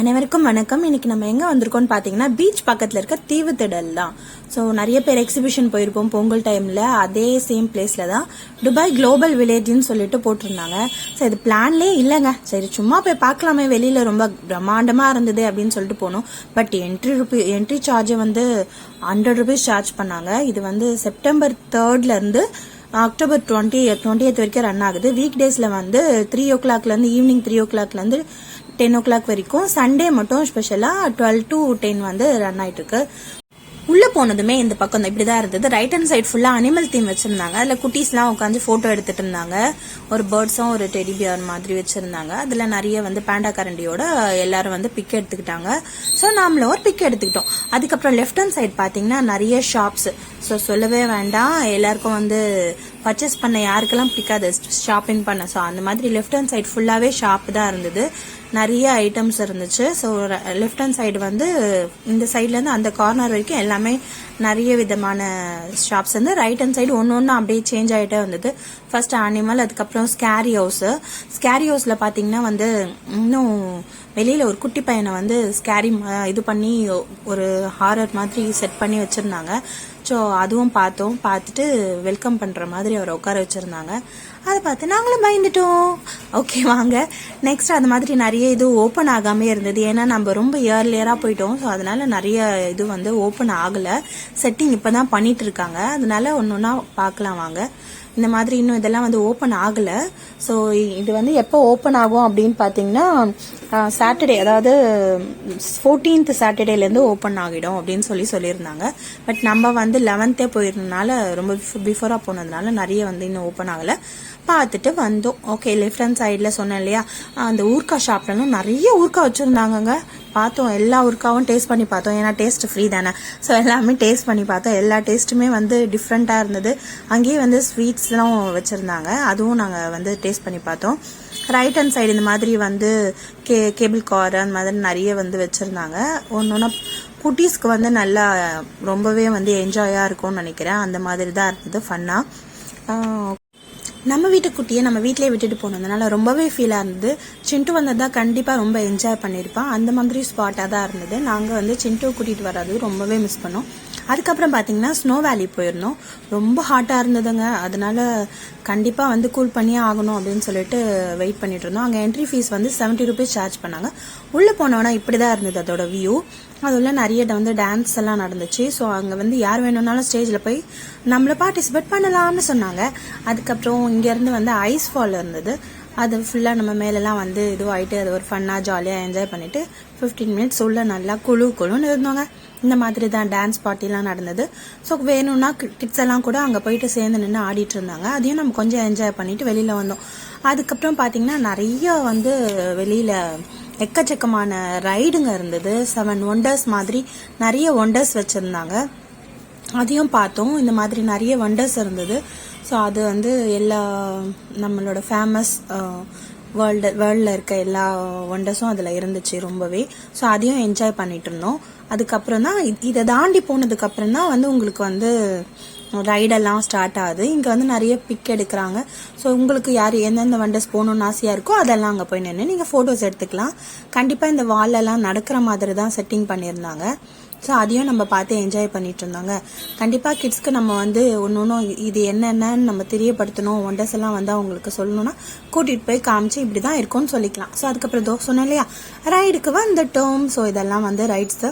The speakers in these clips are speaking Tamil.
அனைவருக்கும் வணக்கம். இன்னைக்கு நம்ம எங்க வந்திருக்கோம்னு பாத்தீங்கன்னா பீச் பக்கத்துல இருக்க தீவு திடல் தான். ஸோ நிறைய பேர் எக்ஸிபிஷன் போயிருப்போம் பொங்கல் டைம்ல அதே சேம் பிளேஸ்ல தான் துபாய் குளோபல் வில்லேஜ்னு சொல்லிட்டு போட்டிருந்தாங்க. ஸோ இது பிளான்லே இல்லைங்க. சரி சும்மா போய் பார்க்கலாமே. வெளியில ரொம்ப பிரம்மாண்டமா இருந்தது அப்படின்னு சொல்லிட்டு போனோம். பட் என்ட்ரி ருபி என்ட்ரி சார்ஜை வந்து ஹண்ட்ரட் ருபீஸ் சார்ஜ் பண்ணாங்க. இது வந்து செப்டம்பர் தேர்ட்ல இருந்து அக்டோபர் டுவெண்ட்டி டுவெண்ட்டி எய்த் வரைக்கும் ரன் ஆகுது. வீக் டேஸ்ல வந்து த்ரீ ஓ கிளாக்லேருந்து ஈவினிங் த்ரீ ஓ கிளாக்லேருந்து டென் ஓ கிளாக் வரைக்கும். சண்டே மட்டும் ஸ்பெஷலாக டுவெல் டு டென் வந்து ரன் ஆயிட்டு இருக்கு. உள்ள போனதுமே இந்த பக்கம் தான். இப்படிதான் இருந்தது. ரைட் ஹேண்ட் சைட் ஃபுல்லா அனிமல் தீம் வச்சிருந்தாங்க. அதுல குட்டீஸ்லாம் உட்காந்து போட்டோ எடுத்துட்டு இருந்தாங்க. ஒரு பேர்ட்ஸும் ஒரு டெடி பியர் மாதிரி வச்சிருந்தாங்க. அதுல நிறைய வந்து பேண்டா கரண்டியோட எல்லாரும் வந்து பிக் எடுத்துக்கிட்டாங்க. ஸோ நாமளும் ஒரு பிக் எடுத்துக்கிட்டோம். அதுக்கப்புறம் லெஃப்ட் ஹேண்ட் சைடு பாத்தீங்கன்னா நிறைய ஷாப்ஸ் ஸோ சொல்லவே வேண்டாம். எல்லாருக்கும் வந்து பர்ச்சேஸ் பண்ண யாருக்கெல்லாம் பிடிக்காது. ஷாப்பிங் பண்ண. ஸோ அந்த மாதிரி லெஃப்ட் ஹேண்ட் சைடு ஃபுல்லாகவே ஷாப் தான் இருந்தது. நிறைய ஐட்டம்ஸ் இருந்துச்சு. ஸோ லெஃப்ட் ஹேண்ட் சைடு வந்து இந்த சைட்லேருந்து அந்த கார்னர் வரைக்கும் எல்லாமே நிறைய விதமான ஷாப்ஸ் வந்து ரைட் ஹேண்ட் சைடு ஒன்று ஒன்று அப்படியே சேஞ்ச் ஆகிட்டே வந்தது. ஃபர்ஸ்ட் அனிமல் அதுக்கப்புறம் ஸ்கேரி ஹவுஸு ஸ்கேரி ஹவுஸில் பார்த்தீங்கன்னா வந்து இன்னும் வெளியில் ஒரு குட்டி பையனை வந்து ஸ்கேரி இது பண்ணி ஒரு ஹாரர் மாதிரி செட் பண்ணி வச்சுருந்தாங்க. ஸோ அதுவும் பார்த்தோம். பார்த்துட்டு வெல்கம் பண்ணுற மாதிரி அவரை உட்கார வச்சுருந்தாங்க. அதை பார்த்து நாங்களும் பயந்துட்டோம். ஓகே வாங்க. நெக்ஸ்ட் அது மாதிரி நிறைய இது ஓப்பன் ஆகாமே இருந்தது. ஏன்னா நம்ம ரொம்ப இயர்லியராக போயிட்டோம். ஸோ அதனால நிறைய இது வந்து ஓப்பன் ஆகலை. செட்டிங் இப்போ தான் பண்ணிட்டு இருக்காங்க. அதனால ஒன்று ஒன்றா பார்க்கலாம் வாங்க. இந்த மாதிரி இன்னும் இதெல்லாம் வந்து ஓப்பன் ஆகலை. ஸோ இது வந்து எப்போ ஓப்பன் ஆகும் அப்படின்னு பார்த்தீங்கன்னா சாட்டர்டே அதாவது ஃபோர்டீன்த் சாட்டர்டேலேருந்து ஓப்பன் ஆகிடும் அப்படின்னு சொல்லி சொல்லியிருந்தாங்க. பட் நம்ம வந்து லெவன்த்தே போயிருந்தனால ரொம்ப பிஃபோராக போனதுனால நிறைய வந்து இன்னும் ஓப்பன் ஆகலை. பார்த்துட்டு வந்தோம். ஓகே லெஃப்ட் ஹேண்ட் சைடில் சொன்னேன் இல்லையா அந்த ஊர்க்கா ஷாப்லலாம் நிறைய ஊர்க்கா வச்சுருந்தாங்கங்க. பார்த்தோம். எல்லா ஊர்க்காவும் டேஸ்ட் பண்ணி பார்த்தோம். ஏன்னா டேஸ்ட் ஃப்ரீ தானே. ஸோ எல்லாமே டேஸ்ட் பண்ணி பார்த்தோம். எல்லா டேஸ்ட்டுமே வந்து டிஃப்ரெண்ட்டாக இருந்தது. அங்கேயே வந்து ஸ்வீட்ஸ்லாம் வச்சுருந்தாங்க. அதுவும் நாங்கள் வந்து டேஸ்ட் பண்ணி பார்த்தோம். ரைட் ஹேண்ட் சைடு இந்த மாதிரி வந்து கே கேபிள் கார் அந்த மாதிரி நிறைய வந்து வச்சுருந்தாங்க. ஒன்று ஒன்றா குட்டீஸ்க்கு வந்து நல்லா ரொம்பவே வந்து என்ஜாயாக இருக்கும்னு நினைக்கிறேன். அந்த மாதிரி தான் இருந்தது ஃபன்னாக நம்ம வீட்டு குட்டியை நம்ம வீட்டிலே விட்டுட்டு போனதுனால ரொம்பவே ஃபீலாக இருந்தது. சிண்டு வந்ததா கண்டிப்பாக ரொம்ப என்ஜாய் பண்ணியிருப்பான் அந்த மாதிரி ஸ்பாட்டாக தான் இருந்தது. நாங்கள் வந்து சிண்டு கூட்டிகிட்டு வராது ரொம்பவே மிஸ் பண்ணோம். அதுக்கப்புறம் பார்த்தீங்கன்னா ஸ்னோ வேலி போயிருந்தோம். ரொம்ப ஹாட்டாக இருந்ததுங்க. அதனால கண்டிப்பாக வந்து கூல் பண்ணியே ஆகணும் அப்படின்னு சொல்லிட்டு வெயிட் பண்ணிட்டு இருந்தோம். அங்கே என்ட்ரி ஃபீஸ் வந்து செவன்ட்டி ருபீஸ் சார்ஜ் பண்ணாங்க. உள்ளே போனோன்னா இப்படி தான் இருந்தது அதோட வியூ அதில் நிறைய வந்து டான்ஸ் எல்லாம் நடந்துச்சு. ஸோ அங்கே வந்து யார் வேணும்னாலும் ஸ்டேஜில் போய் நம்மளை பார்ட்டிசிபேட் பண்ணலாம்னு சொன்னாங்க. அதுக்கப்புறம் இங்கேருந்து வந்து ஐஸ் ஃபால் இருந்தது. அது ஃபுல்லாக நம்ம மேலெல்லாம் வந்து இதுவாகிட்டு அது ஒரு ஃபன்னாக ஜாலியாக என்ஜாய் பண்ணிவிட்டு ஃபிஃப்டீன் மினிட்ஸ் உள்ள நல்லா குழு குழுன்னு இருந்தோங்க. இந்த மாதிரி தான் டான்ஸ் பார்ட்டிலாம் நடந்தது. ஸோ வேணும்னா கிட்ஸ் எல்லாம் கூட அங்கே போயிட்டு சேர்ந்து நின்று ஆடிட்டு இருந்தாங்க. அதையும் நம்ம கொஞ்சம் என்ஜாய் பண்ணிட்டு வெளியில் வந்தோம். அதுக்கப்புறம் பார்த்தீங்கன்னா நிறைய வந்து வெளியில் எக்கச்சக்கமான ரைடுங்க இருந்தது. செவன் ஒண்டர்ஸ் மாதிரி நிறைய ஒண்டர்ஸ் வச்சுருந்தாங்க. அதையும் பார்த்தோம். இந்த மாதிரி நிறைய வண்டர்ஸ் இருந்தது. ஸோ அது வந்து எல்லா நம்மளோட ஃபேமஸ் வேர்ல்டு வேர்ல்டில் இருக்க எல்லா ஒண்டர்ஸும் அதில் இருந்துச்சு ரொம்பவே. ஸோ அதையும் என்ஜாய் பண்ணிட்டு இருந்தோம். அதுக்கப்புறம் தான் இதை தாண்டி போனதுக்கப்புறம் தான் வந்து உங்களுக்கு வந்து ரைடெல்லாம் ஸ்டார்ட் ஆகுது. இங்கே வந்து நிறைய பிக் எடுக்கிறாங்க. ஸோ உங்களுக்கு யார் எந்தெந்த வண்டர்ஸ் போகணுன்னு ஆசையாக இருக்கோ அதெல்லாம் அங்கே போய் நின்று நீங்கள் ஃபோட்டோஸ் எடுத்துக்கலாம். கண்டிப்பாக இந்த வாலெல்லாம் நடக்கிற மாதிரி தான் செட்டிங் பண்ணியிருந்தாங்க. ஸோ அதையும் நம்ம பார்த்து என்ஜாய் பண்ணிட்டு இருந்தாங்க. கண்டிப்பாக கிட்ஸ்க்கு நம்ம வந்து ஒன்று ஒன்றும் இது என்னென்னு நம்ம தெரியப்படுத்தணும். ஒண்டர்ஸ் எல்லாம் வந்து அவங்களுக்கு சொல்லணும்னா கூட்டிகிட்டு போய் காமிச்சு இப்படி தான் இருக்கும்னு சொல்லிக்கலாம். ஸோ அதுக்கப்புறம் தோ சொன்னேன் இல்லையா? ரைடுக்கு வந்துட்டோம். ஸோ இதெல்லாம் வந்து ரைட்ஸு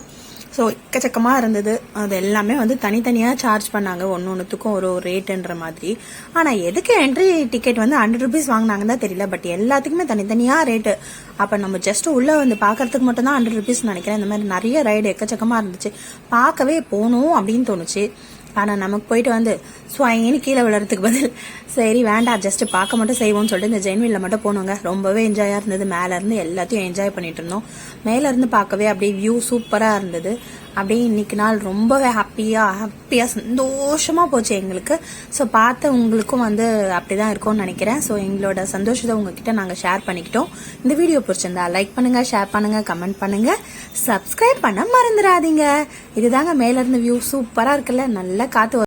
ஸோ எக்கச்சக்கமாக இருந்தது. அது எல்லாமே வந்து தனித்தனியாக சார்ஜ் பண்ணாங்க. ஒன்று ஒன்றுத்துக்கும் ஒரு ஒரு ரேட்டுன்ற மாதிரி. ஆனால் எதுக்கு என்ட்ரி டிக்கெட் வந்து ஹண்ட்ரட் ருபீஸ் வாங்கினாங்கன்னு தான் தெரியல. பட் எல்லாத்துக்குமே தனித்தனியாக ரேட்டு அப்போ நம்ம ஜஸ்ட் உள்ளே வந்து பார்க்கறதுக்கு மட்டும் தான் ஹண்ட்ரட் ருபீஸ் நினைக்கிறேன். இந்த மாதிரி நிறைய ரைடு எக்கச்சக்கமாக இருந்துச்சு. பார்க்கவே போகணும் அப்படின்னு தோணுச்சு. ஆனால் நமக்கு போயிட்டு வந்து ஸ்வைன்னு கீழே விழுறதுக்கு பதில் சரி வேண்டாம் ஜஸ்ட் பார்க்க மட்டும் செய்வோம்னு சொல்லிட்டு இந்த ஜெயின்வீலில் மட்டும் போனோங்க. ரொம்பவே என்ஜாயாக இருந்தது. மேலேருந்து எல்லாத்தையும் என்ஜாய் பண்ணிட்டு இருந்தோம். மேலேருந்து பார்க்கவே அப்படியே வியூ சூப்பராக இருந்தது. அப்படியே இன்னைக்கு நாள் ரொம்பவே ஹாப்பியாக ஹாப்பியாக சந்தோஷமாக போச்சு எங்களுக்கு. ஸோ பார்த்த உங்களுக்கும் வந்து அப்படி தான் இருக்கும்னு நினைக்கிறேன். ஸோ எங்களோட சந்தோஷத்தை உங்ககிட்ட நாங்கள் ஷேர் பண்ணிக்கிட்டோம். இந்த வீடியோ பிடிச்சிருந்தா லைக் பண்ணுங்க ஷேர் பண்ணுங்க கமெண்ட் பண்ணுங்க. சப்ஸ்கிரைப் பண்ண மறந்துடாதீங்க. இதுதாங்க மேலேருந்து வியூ சூப்பராக இருக்குல்ல. நல்லா காற்று